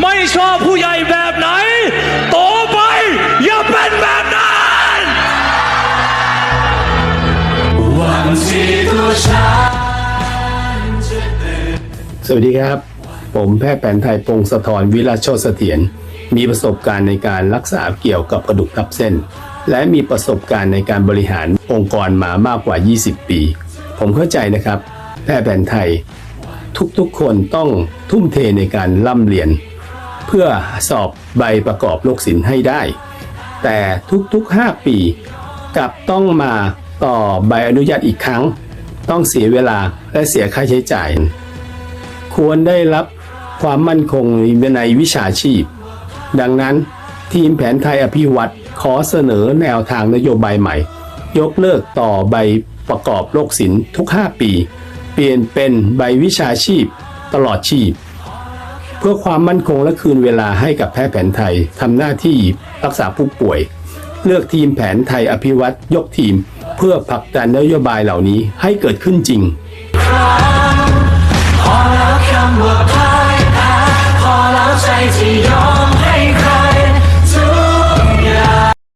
ไม่ชอบผู้ใหญ่แบบไหน โตไปอย่าเป็นแบบนั้นวันที่ตัวฉันสวัสดีครับ ผมแพทย์แผนไทยพงศธรวิราชโชติเสถียรมีประสบการณ์ในการรักษาเกี่ยวกับกระดูกทับเส้น และมีประสบการณ์ในการบริหารองค์กรมามากกว่า 20 ปี ผมเข้าใจนะครับ แพทย์แผนไทย ทุกๆคนต้องทุ่มเทในการร่ำเรียน พื่อสอบใบประกอบโรคศิลป์ให้ได้ แต่ทุกๆ 5 ปีกลับต้องมาต่อใบอนุญาตอีกครั้ง ต้องเสียเวลาและเสียค่าใช้จ่าย ควรได้รับความมั่นคงในวิชาชีพ ดังนั้นทีมแผนไทยอภิวัตขอเสนอแนวทางนโยบายใหม่ ยกเลิกต่อใบประกอบโรคศิลป์ทุก 5 ปี เปลี่ยนเป็นใบวิชาชีพตลอดชีพ พื่อความมั่นคงและคืนเวลาให้กับแพทย์แผนไทยทำหน้าที่รักษาผู้ป่วย เลือกทีมแผนไทยอภิวัตยกทีม เพื่อผลักดันนโยบายเหล่านี้ให้เกิดขึ้นจริง